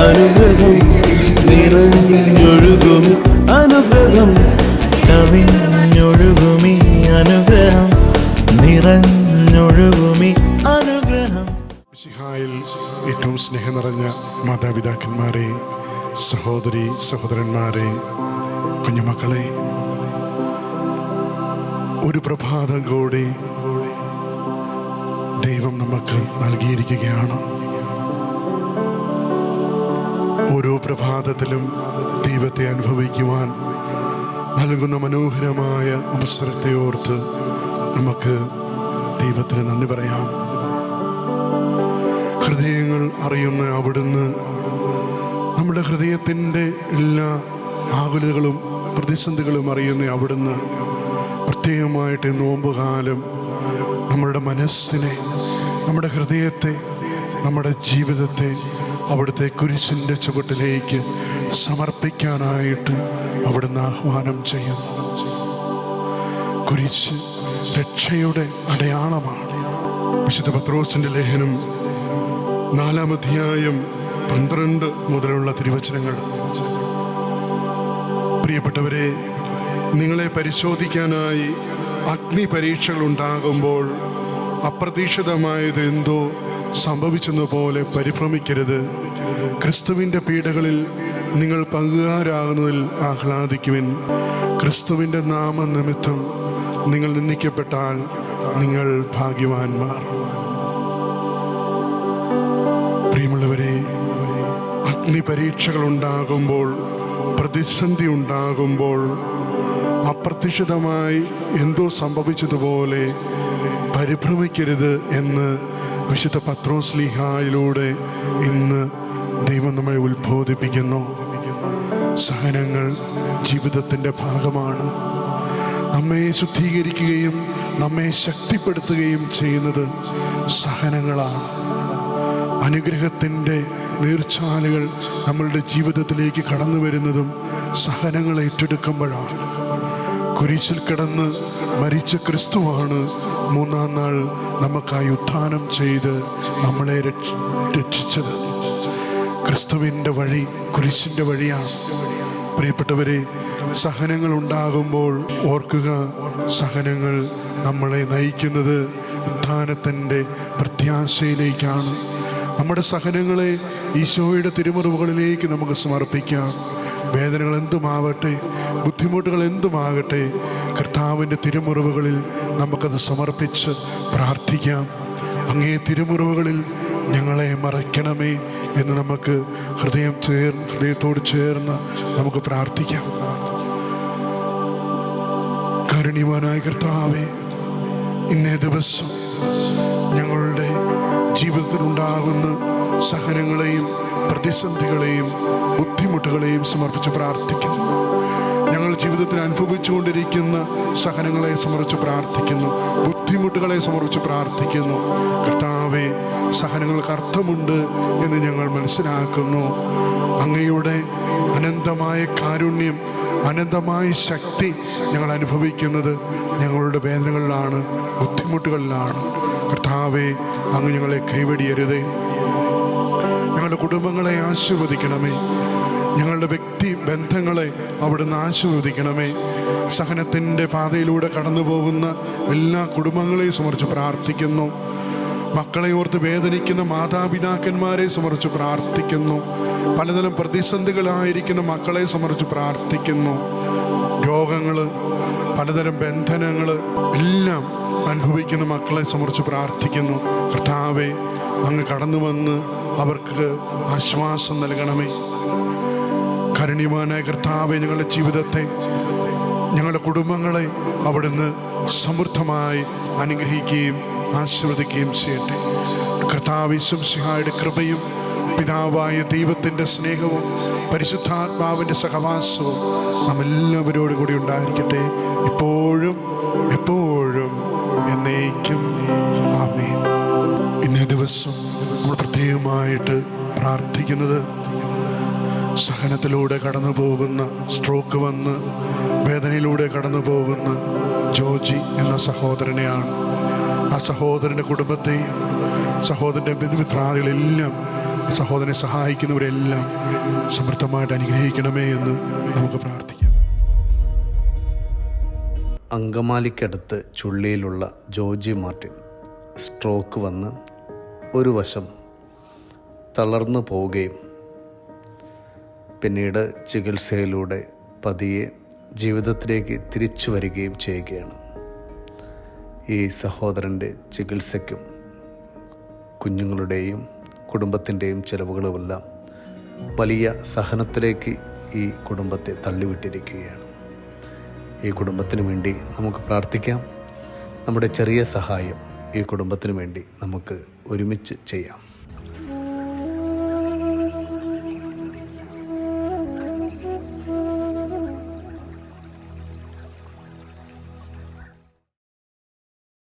അനുഗ്രഹം നിറഞ്ഞൊഴുകുമി അനുഗ്രഹം. കവിഞ്ഞൊഴുകുമി അനുഗ്രഹം. നിറഞ്ഞൊഴുകുമി അനുഗ്രഹം. ശിഹായിൽ ഏറ്റവും സ്നേഹം നിറഞ്ഞ മാതാപിതാക്കന്മാരെ സഹോദരി സഹോദരന്മാരെ കുഞ്ഞുമക്കളെ ഒരു പ്രഭാതം കൂടി ദൈവം നമുക്ക് നൽകിയിരിക്കുകയാണ്. പ്രഭാതത്തിലും ദൈവത്തെ അനുഭവിക്കുവാൻ നൽകുന്ന മനോഹരമായ അവസരത്തെ ഓർത്ത് നമുക്ക് ദൈവത്തിന് നന്ദി പറയാം. ഹൃദയങ്ങൾ അറിയുന്ന അവിടുന്ന് നമ്മുടെ ഹൃദയത്തിന്റെ എല്ലാ ആകുലതകളും പ്രതിസന്ധികളും അറിയുന്ന അവിടുന്ന് പ്രത്യേകമായിട്ട് നോമ്പുകാലം നമ്മുടെ മനസ്സിനെ നമ്മുടെ ഹൃദയത്തെ നമ്മുടെ ജീവിതത്തെ അവിടുത്തെ കുരിശിന്റെ ചുവട്ടിലേക്ക് സമർപ്പിക്കാനായിട്ട് അവിടുന്ന് ആഹ്വാനം ചെയ്യുന്നു. കുരിശ് രക്ഷയുടെ അടയാളമാണ്. വിശുദ്ധ പത്രോസിന്റെ ലേഖനം നാലാം അധ്യായം പന്ത്രണ്ട് മുതലുള്ള തിരുവചനങ്ങൾ. പ്രിയപ്പെട്ടവരെ നിങ്ങളെ പരിശോധിക്കാനായി അഗ്നി പരീക്ഷകൾ ഉണ്ടാകുമ്പോൾ അപ്രതീക്ഷിതമായത് എന്തോ സംഭവിച്ചെന്ന പോലെ പരിഭ്രമിക്കരുത്. ക്രിസ്തുവിന്റെ പീഡകളിൽ നിങ്ങൾ പങ്കുകാരാകുന്നതിൽ ആഹ്ലാദിക്കുവിൻ. ക്രിസ്തുവിന്റെ നാമനിമിത്തം നിങ്ങൾ നിന്ദിക്കപ്പെട്ടാൽ നിങ്ങൾ ഭാഗ്യവാന്മാർ. പ്രിയമുള്ളവരെ അഗ്നി പരീക്ഷകൾ ഉണ്ടാകുമ്പോൾ പ്രതിസന്ധി ഉണ്ടാകുമ്പോൾ അപ്രതീക്ഷിതമായി എന്തോ സംഭവിച്ചതുപോലെ പരിഭ്രമിക്കരുത് എന്ന് വിശുദ്ധ പത്രോസ് ലിഹായിലൂടെ ഇന്ന് ദൈവം നമ്മളെ ഉത്ബോധിപ്പിക്കുന്നു. സഹനങ്ങൾ ജീവിതത്തിന്റെ ഭാഗമാണ്. നമ്മെ ശുദ്ധീകരിക്കുകയും നമ്മെ ശക്തിപ്പെടുത്തുകയും ചെയ്യുന്നത് സഹനങ്ങളാണ്. അനുഗ്രഹത്തിന്റെ നീർച്ചാലുകൾ നമ്മളുടെ ജീവിതത്തിലേക്ക് കടന്നു വരുന്നതും സഹനങ്ങൾ ഏറ്റെടുക്കുമ്പോഴാണ്. കുരിശിൽ കിടന്ന് മരിച്ച ക്രിസ്തുവാണ് മൂന്നാം നാൾ നമുക്കായി ഉത്ഥാനം ചെയ്ത് നമ്മളെ രക്ഷ- രക്ഷിച്ചത്. ക്രിസ്തുവിന്റെ വഴി കുരിശിന്റെ വഴിയാണ്. പ്രിയപ്പെട്ടവരെ സഹനങ്ങൾ ഉണ്ടാകുമ്പോൾ ഓർക്കുക സഹനങ്ങൾ നമ്മളെ നയിക്കുന്നത് ഉത്ഥാനത്തിന്റെ പ്രത്യാശയിലേക്കാണ്. നമ്മുടെ സഹനങ്ങളെ ഈശോയുടെ തിരുമുറിവുകളിലേക്ക് നമുക്ക് സമർപ്പിക്കാം. വേദനകൾ എന്തുമാവട്ടെ ബുദ്ധിമുട്ടുകൾ എന്തുമാകട്ടെ കർത്താവിന്റെ തിരുമുറിവുകളിൽ നമുക്കത് സമർപ്പിച്ച് പ്രാർത്ഥിക്കാം. അങ്ങേ തിരുമുറിവുകളിൽ ഞങ്ങളെ മറയ്ക്കണമേ എന്ന് നമുക്ക് ഹൃദയം ചേർ ഹൃദയത്തോട് ചേർന്ന് നമുക്ക് പ്രാർത്ഥിക്കാം. കരുണിവാനായ കർത്താവേ ഇന്നേ ദിവസം ഞങ്ങളുടെ ജീവിതത്തിലുണ്ടാകുന്ന സഹനങ്ങളെയും പ്രതിസന്ധികളെയും ബുദ്ധിമുട്ടുകളെയും സമർപ്പിച്ച് പ്രാർത്ഥിക്കുന്നു. ഞങ്ങൾ ജീവിതത്തിൽ അനുഭവിച്ചുകൊണ്ടിരിക്കുന്ന സഹനങ്ങളെ സമർപ്പിച്ച് പ്രാർത്ഥിക്കുന്നു. ബുദ്ധിമുട്ടുകളെ സമർപ്പിച്ച് പ്രാർത്ഥിക്കുന്നു. കർത്താവെ സഹനങ്ങൾക്ക് അർത്ഥമുണ്ട് എന്ന് ഞങ്ങൾ മനസ്സിലാക്കുന്നു. അങ്ങയുടെ അനന്തമായ കാരുണ്യം അനന്തമായ ശക്തി ഞങ്ങൾ അനുഭവിക്കുന്നത് ഞങ്ങളുടെ വേദനകളിലാണ്. ബുദ്ധിമുട്ടുകളിലാണ്. കർത്താവെ അങ്ങ് ഞങ്ങളെ കൈവടിയരുതേ. ഞങ്ങളുടെ കുടുംബങ്ങളെ ആശീർവദിക്കണമേ. ഞങ്ങളുടെ വ്യക്തി ബന്ധങ്ങളെ അവിടുന്ന് ആശീർവദിക്കണമേ. സഹനത്തിന്റെ പാതയിലൂടെ കടന്നു പോകുന്ന എല്ലാ കുടുംബങ്ങളെയും സമർച്ച് പ്രാർത്ഥിക്കുന്നു. മക്കളെ ഓർത്ത് വേദനിക്കുന്ന മാതാപിതാക്കന്മാരെ സമർച്ച് പ്രാർത്ഥിക്കുന്നു. പലതരം പ്രതിസന്ധികളായിരിക്കുന്ന മക്കളെ സമർപ്പിച്ച് പ്രാർത്ഥിക്കുന്നു. രോഗങ്ങൾ പലതരം ബന്ധനങ്ങൾ എല്ലാം അനുഭവിക്കുന്ന മക്കളെ സമർപ്പിച്ച് പ്രാർത്ഥിക്കുന്നു. കർത്താവെ അങ്ങ് കടന്നു വന്ന് അവർക്ക് ആശ്വാസം നൽകണമേ. കരുണ്യവാനായ കർത്താവെ ഞങ്ങളുടെ ജീവിതത്തെ ഞങ്ങളുടെ കുടുംബങ്ങളെ അവിടുന്ന് സമൃദ്ധമായി അനുഗ്രഹിക്കുകയും ആശീർവദിക്കുകയും ചെയ്യട്ടെ. കർത്താവ് സിഹായുടെ കൃപയും പിതാവായ ദൈവത്തിന്റെ സ്നേഹവും പരിശുദ്ധാത്മാവിന്റെ സഹവാസവും നമ്മെല്ലാവരോട് കൂടി ഉണ്ടായിരിക്കട്ടെ. ഇപ്പോഴും എപ്പോഴും എന്നേക്കും. ഇന്നേ ദിവസം നമ്മൾ പ്രത്യേകമായിട്ട് പ്രാർത്ഥിക്കുന്നത് സഹനത്തിലൂടെ കടന്നു പോകുന്ന സ്ട്രോക്ക് വന്ന് വേദനയിലൂടെ കടന്നു പോകുന്ന ജോജി എന്ന സഹോദരനെയാണ്. ആ സഹോദരന്റെ കുടുംബത്തെയും സഹോദരന്റെ ബന്ധുമിത്രാദികളെല്ലാം സഹോദരനെ സഹായിക്കുന്നവരെല്ലാം സമൃദ്ധമായിട്ട് അനുഗ്രഹിക്കണമേ എന്ന് നമുക്ക് പ്രാർത്ഥിക്കാം. അങ്കമാലിക്കടുത്ത് ചുള്ളിയിലുള്ള ജോജി മാർട്ടിൻ സ്ട്രോക്ക് വന്ന് ഒരു വശം തളർന്നു പോവുകയും പിന്നീട് ചികിത്സയിലൂടെ പതിയെ ജീവിതത്തിലേക്ക് തിരിച്ചു വരികയും ചെയ്യുകയാണ്. ഈ സഹോദരന്റെ ചികിത്സയ്ക്കും കുഞ്ഞുങ്ങളുടെയും കുടുംബത്തിന്റെയും ചിലവുകളുമെല്ലാം വലിയ സഹനത്തിലേക്ക് ഈ കുടുംബത്തെ തള്ളിവിട്ടിരിക്കുകയാണ്. ഈ കുടുംബത്തിന് വേണ്ടി നമുക്ക് പ്രാർത്ഥിക്കാം. നമ്മുടെ ചെറിയ സഹായം ഈ കുടുംബത്തിന് വേണ്ടി നമുക്ക് ഒരുമിച്ച് ചെയ്യാം.